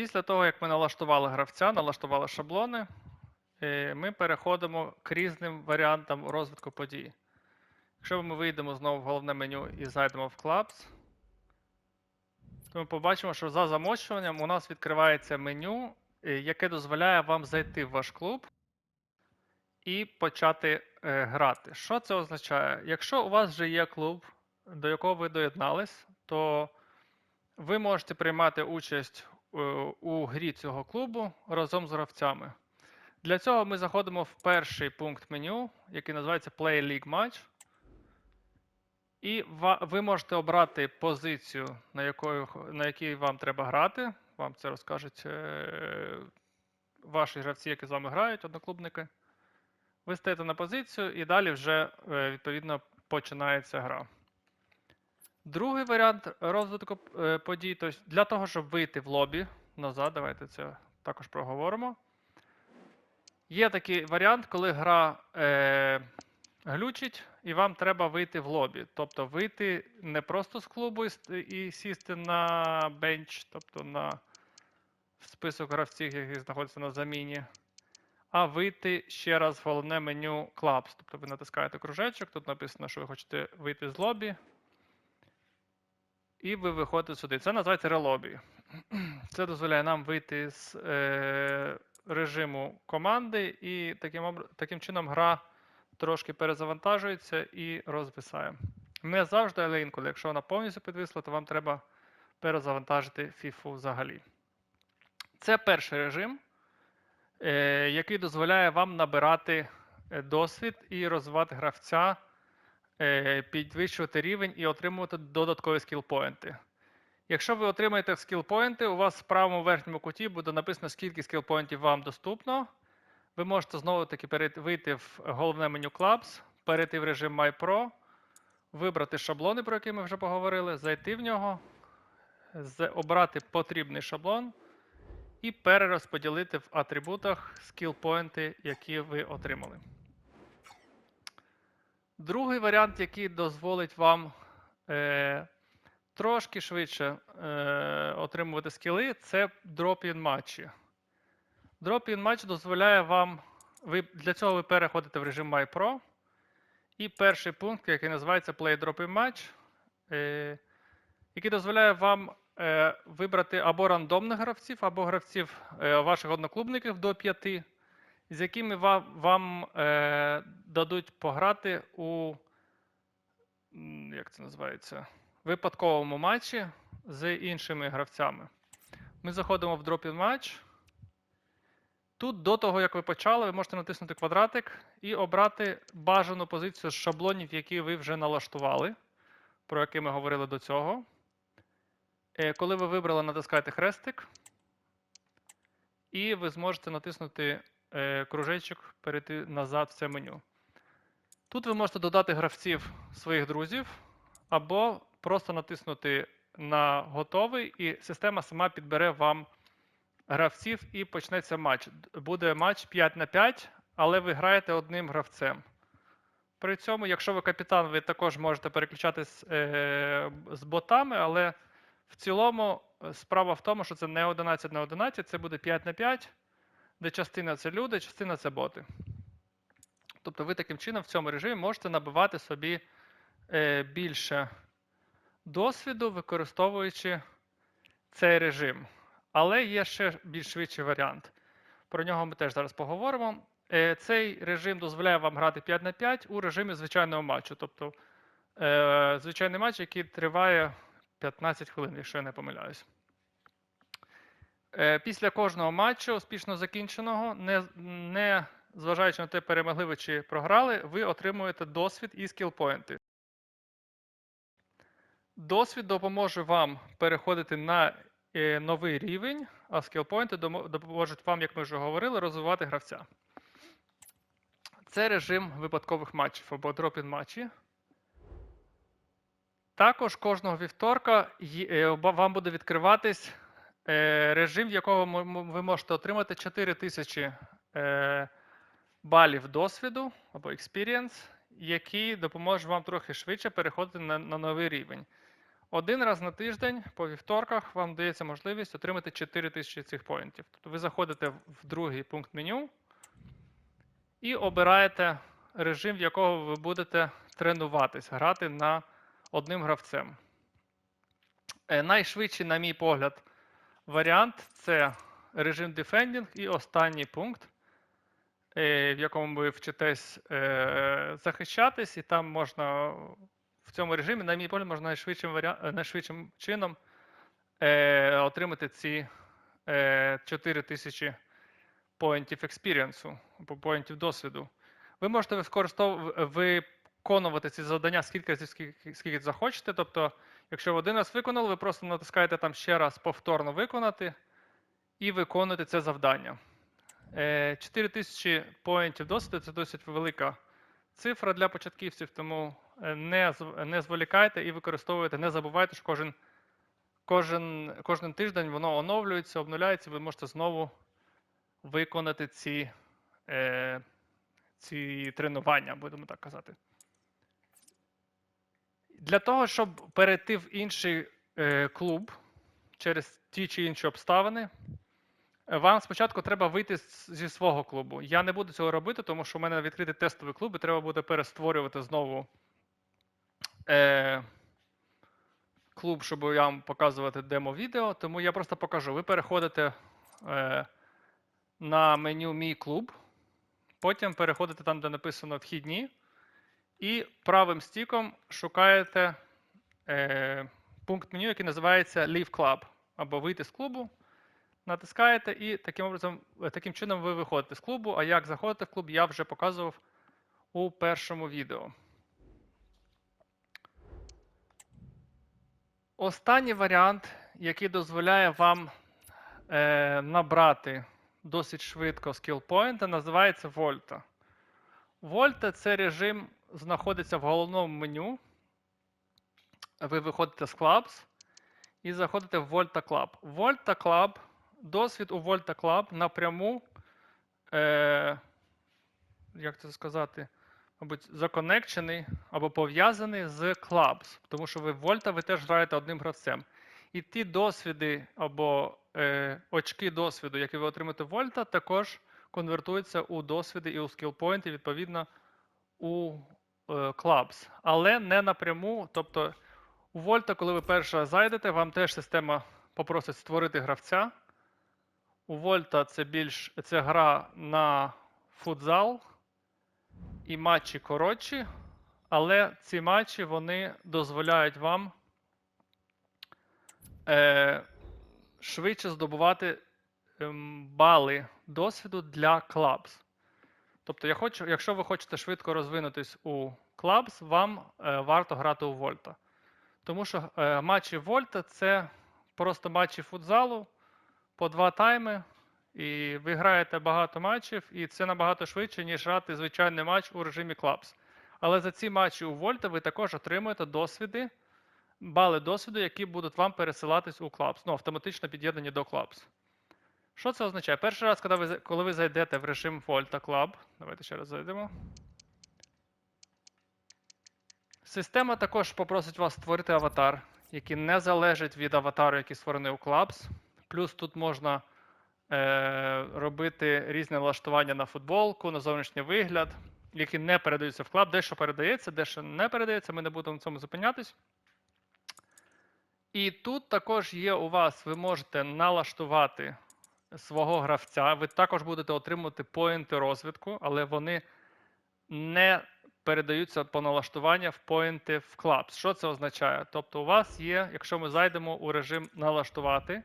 Після того, як ми налаштували гравця, налаштували шаблони, е, ми переходимо к різним варіантам розвитку подій. Якщо ми вийдемо знову в головне меню і зайдемо в Clubs, то ми побачимо, що за замочуванням у нас відкривається меню, е, яке дозволяє вам зайти в ваш клуб і почати е, грати. Що це означає? Якщо у вас вже є клуб, до якого ви доєднались, то ви можете приймати участь у грі цього клубу разом з гравцями. Для цього ми заходимо в перший пункт меню, який називається Play League Match. І ви можете обрати позицію, на, якої, на якій вам треба грати. Вам це розкажуть е, ваші гравці, які з вами грають, одноклубники. Ви стаєте на позицію і далі вже е, відповідно починається гра. Другий варіант розвитку е, подій, тобто для того, щоб вийти в лобі назад, давайте це також проговоримо. Є такий варіант, коли гра е, глючить, і вам треба вийти в лобі. Тобто вийти не просто з клубу і, і сісти на бенч, тобто на список гравців, які знаходяться на заміні, а вийти ще раз в головне меню Clubs. Тобто ви натискаєте кружечок, тут написано, що ви хочете вийти з лобі. І ви виходите сюди. Це називається релобі. Це дозволяє нам вийти з е, режиму команди, і таким, таким чином гра трошки перезавантажується і розвисає. Не завжди, але інколи. Якщо вона повністю підвисла, то вам треба перезавантажити FIFA взагалі. Це перший режим, е, який дозволяє вам набирати е, досвід і розвивати гравця, підвищувати рівень і отримувати додаткові скілпоінти. Якщо ви отримаєте скілпоінти, у вас в правому верхньому куті буде написано, скільки скілпоінтів вам доступно. Ви можете знову таки вийти в головне меню Clubs, перейти в режим MyPro, вибрати шаблони, про які ми вже поговорили, зайти в нього, обрати потрібний шаблон і перерозподілити в атрибутах скілпоінти, які ви отримали. Другий варіант, який дозволить вам е, трошки швидше е, отримувати скіли, це drop-in матчі. Drop-in матч дозволяє вам. Ви, для цього ви переходите в режим MyPro. І перший пункт, який називається Play Drop-in Match, е, який дозволяє вам е, вибрати або рандомних гравців, або гравців е, ваших одноклубників до п'яти, з якими вам, вам е, дадуть пограти у як це називається, випадковому матчі з іншими гравцями. Ми заходимо в Drop-in Match. Тут до того, як ви почали, ви можете натиснути квадратик і обрати бажану позицію з шаблонів, які ви вже налаштували, про які ми говорили до цього. Е, Коли ви вибрали, натискаєте хрестик, і ви зможете натиснути кружечок, перейти назад в це меню. Тут ви можете додати гравців своїх друзів, або просто натиснути на готовий, і система сама підбере вам гравців і почнеться матч. Буде матч 5 на 5, але ви граєте одним гравцем. При цьому, якщо ви капітан, ви також можете переключатись е, з ботами, але в цілому е, справа в тому, що це не 11 на 11, це буде 5 на 5, де частина це люди, частина це боти. Тобто ви таким чином в цьому режимі можете набивати собі е, більше досвіду, використовуючи цей режим. Але є ще більш швидший варіант. Про нього ми теж зараз поговоримо. Е, Цей режим дозволяє вам грати 5 на 5 у режимі звичайного матчу. Тобто е, звичайний матч, який триває 15 хвилин, якщо я не помиляюсь. Е, Після кожного матчу, успішно закінченого, не, не зважаючи на те, перемогли ви чи програли, ви отримуєте досвід і скілпоінти. Досвід допоможе вам переходити на е, новий рівень, а скілпоінти допоможуть вам, як ми вже говорили, розвивати гравця. Це режим випадкових матчів або дропін матчі. Також кожного вівторка е, вам буде відкриватись режим, в якого ви можете отримати 4000 е, балів досвіду або experience, який допоможе вам трохи швидше переходити на, на новий рівень. Один раз на тиждень по вівторках вам дається можливість отримати 4 тисячі цих поінтів. Тобто ви заходите в другий пункт меню і обираєте режим, в якого ви будете тренуватись, грати на одним гравцем. Е, Найшвидший, на мій погляд, варіант це режим Defending і останній пункт, е, в якому ви вчитесь е, захищатись, і там можна в цьому режимі, на мій погляд, можна найшвидшим, варіа... е, найшвидшим чином е, отримати ці е, 4000 поінтів експірієнсу або поінтів досвіду. Ви можете використов... виконувати ці завдання скільки разів, скільки захочете. Тобто, якщо ви один раз виконали, ви просто натискаєте там ще раз повторно виконати і виконуєте це завдання. Е, 4000 поінтів досвіду це досить велика цифра для початківців, тому е, не, не зволікайте і використовуйте, не забувайте, що кожен, кожен, кожен тиждень воно оновлюється, обнуляється, ви можете знову виконати ці, е, ці тренування, будемо так казати. Для того, щоб перейти в інший е, клуб через ті чи інші обставини, вам спочатку треба вийти з- зі свого клубу. Я не буду цього робити, тому що в мене відкритий тестовий клуб, і треба буде перестворювати знову е, клуб, щоб я вам показувати демо-відео. Тому я просто покажу. Ви переходите е, на меню Мій клуб, потім переходите там, де написано Вхідні, і правим стіком шукаєте е, пункт меню, який називається Leave Club, або вийти з клубу. Натискаєте, і таким образом, е, таким чином ви виходите з клубу. А як заходити в клуб, я вже показував у першому відео. Останній варіант, який дозволяє вам е, набрати досить швидко скілпоінти, називається Вольта. Вольта це режим знаходиться в головному меню. Ви виходите з Clubs і заходите в Volta Club. Volta Club, досвід у Volta Club напряму, е, як це сказати, мабуть, законекчений або пов'язаний з Clubs, тому що ви в Volta ви теж граєте одним гравцем. І ті досвіди або е, очки досвіду, які ви отримаєте в Volta, також конвертуються у досвіди і у скілпоінти, відповідно, у Clubs. Але не напряму. Тобто у Volta, коли ви перший раз зайдете, вам теж система попросить створити гравця. У Volta це більш це гра на футзал і матчі коротші, але ці матчі вони дозволяють вам е, швидше здобувати ем, бали досвіду для Clubs. Тобто, я хочу, якщо ви хочете швидко розвинутись у Clubs, вам е, варто грати у Вольта. Тому що е, матчі Вольта це просто матчі футзалу по два тайми, і ви граєте багато матчів, і це набагато швидше, ніж грати звичайний матч у режимі Clubs. Але за ці матчі у Вольта ви також отримуєте досвіди, бали досвіду, які будуть вам пересилатись у Clubs, ну, автоматично під'єднані до Clubs. Що це означає? Перший раз, коли ви, коли ви зайдете в режим Volta Club, давайте ще раз зайдемо. Система також попросить вас створити аватар, який не залежить від аватару, який створений у Clubs. Плюс тут можна е, робити різне налаштування на футболку, на зовнішній вигляд, які не передаються в клаб. Дещо передається, дещо не передається, ми не будемо на цьому зупинятись. І тут також є у вас, ви можете налаштувати свого гравця. Ви також будете отримувати поінти розвитку, але вони не передаються по налаштування в поінти в Clubs. Що це означає? Тобто, у вас є, якщо ми зайдемо у режим налаштувати,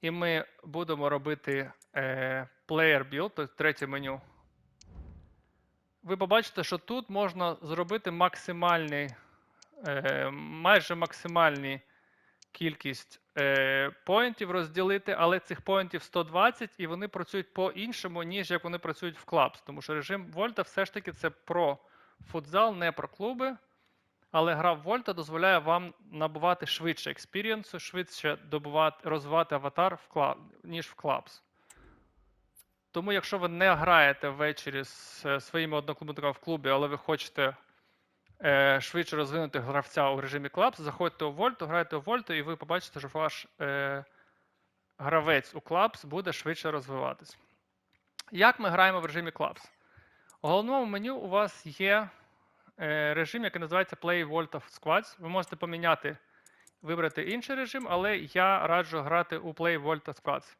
і ми будемо робити е, Player Build, тобто третє меню, ви побачите, що тут можна зробити максимальний, е, майже максимальний кількість е, поінтів розділити, але цих поінтів 120, і вони працюють по-іншому, ніж як вони працюють в Clubs. Тому що режим Вольта все ж таки це про футзал, не про клуби. Але гра в Вольта дозволяє вам набувати швидше експірієнсу, швидше добувати, розвивати аватар в Club, ніж в Clubs. Тому, якщо ви не граєте ввечері з е, своїми одноклубниками в клубі, але ви хочете е, швидше розвинути гравця у режимі Clubs, заходьте у Вольту, грайте у Вольту, і ви побачите, що ваш е, гравець у Clubs буде швидше розвиватись. Як ми граємо в режимі Clubs? У головному меню у вас є е, режим, який називається Play Volt Squads. Ви можете поміняти, вибрати інший режим, але я раджу грати у Play Volt Squads.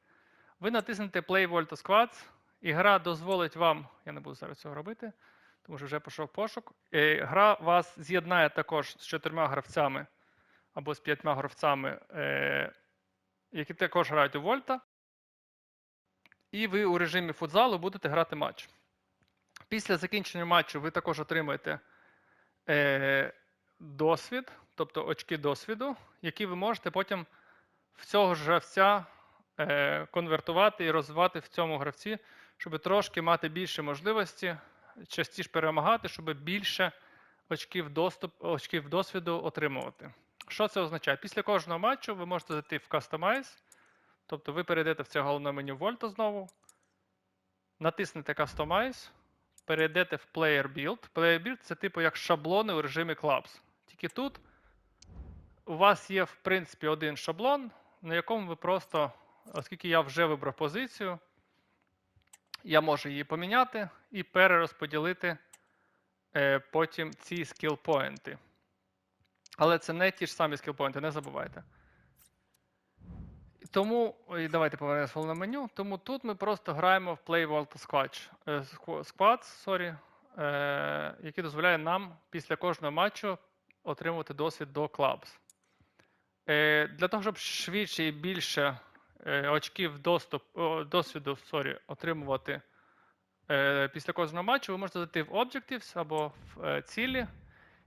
Ви натиснете Play Volt of Squads, і гра дозволить вам. Я не буду зараз цього робити, тому що вже пішов пошук. Е, Гра вас з'єднає також з чотирма гравцями або з п'ятьма гравцями, е, які також грають у Вольта. І ви у режимі футзалу будете грати матч. Після закінчення матчу ви також отримаєте е, досвід, тобто очки досвіду, які ви можете потім в цього ж гравця е, конвертувати і розвивати в цьому гравці, щоб трошки мати більше можливості, частіше перемагати, щоб більше очків, доступ, очків досвіду отримувати. Що це означає? Після кожного матчу ви можете зайти в Customize, тобто ви перейдете в це головне меню Volta знову, натиснете Customize, перейдете в Player Build. Player Build це типу як шаблони у режимі Clubs. Тільки тут у вас є, в принципі, один шаблон, на якому ви просто, оскільки я вже вибрав позицію, я можу її поміняти і перерозподілити е, потім ці скіл-поінти. Але це не ті ж самі скіл-поінти, не забувайте. Тому, і давайте повернемося головне меню. Тому тут ми просто граємо в Play World Squad, е, Squads, sorry, е, який дозволяє нам після кожного матчу отримувати досвід до Clubs. Для того, щоб швидше і більше очків доступ, досвіду sorry, отримувати після кожного матчу, ви можете зайти в Objectives або в е, цілі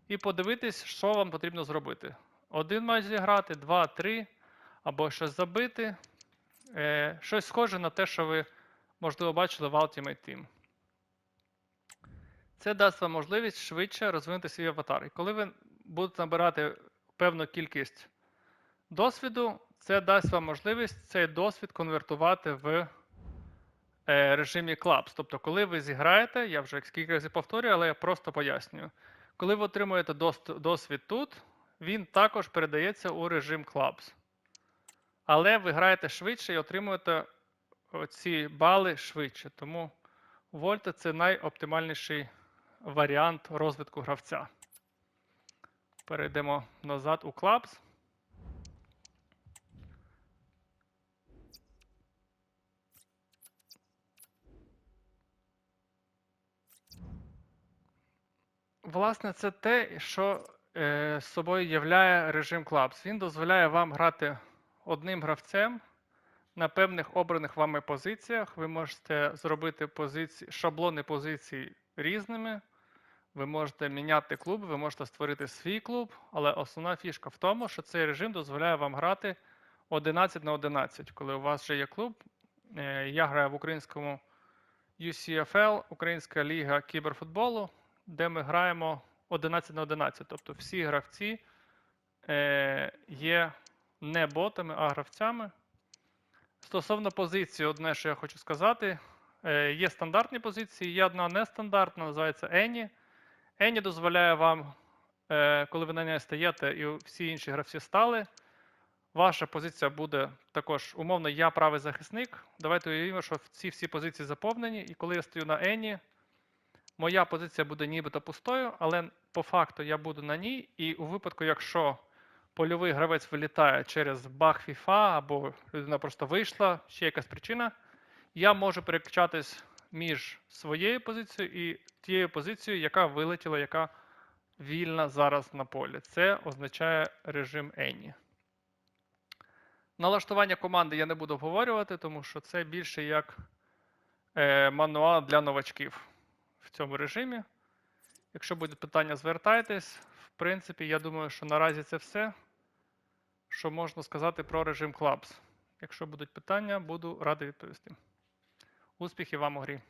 і подивитись, що вам потрібно зробити. Один матч зіграти, два, три, або щось забити. Е, щось схоже на те, що ви, можливо, бачили в Ultimate Team. Це дасть вам можливість швидше розвинути свій аватар. І коли ви будете набирати певну кількість досвіду, це дасть вам можливість цей досвід конвертувати в е, режимі Clubs. Тобто, коли ви зіграєте, я вже скільки разів повторюю, але я просто пояснюю. Коли ви отримуєте досвід тут, він також передається у режим Clubs. Але ви граєте швидше і отримуєте ці бали швидше. Тому Вольта це найоптимальніший варіант розвитку гравця. Перейдемо назад у Clubs. Власне, це те, що е, собою являє режим Clubs. Він дозволяє вам грати одним гравцем на певних обраних вами позиціях. Ви можете зробити позиції, шаблони позицій різними. Ви можете міняти клуб, ви можете створити свій клуб, але основна фішка в тому, що цей режим дозволяє вам грати 11 на 11. Коли у вас вже є клуб, Е, я граю в українському UCFL, Українська ліга кіберфутболу, де ми граємо 11 на 11. Тобто всі гравці е, є не ботами, а гравцями. Стосовно позиції, одне, що я хочу сказати, е, є стандартні позиції, є одна нестандартна, називається Ені. Ені дозволяє вам, е, коли ви на неї стаєте і всі інші гравці стали, ваша позиція буде також умовно, я правий захисник. Давайте уявімо, що ці всі позиції заповнені, і коли я стою на Ені, моя позиція буде нібито пустою, але по факту я буду на ній, і у випадку, якщо польовий гравець вилітає через баг FIFA, або людина просто вийшла, ще якась причина, я можу переключатись між своєю позицією і тією позицією, яка вилетіла, яка вільна зараз на полі. Це означає режим Any. Налаштування команди я не буду обговорювати, тому що це більше як е, мануал для новачків в цьому режимі. Якщо будуть питання, звертайтесь. В принципі, я думаю, що наразі це все, що можна сказати про режим Clubs. Якщо будуть питання, буду радий відповісти. Успіхів вам у грі!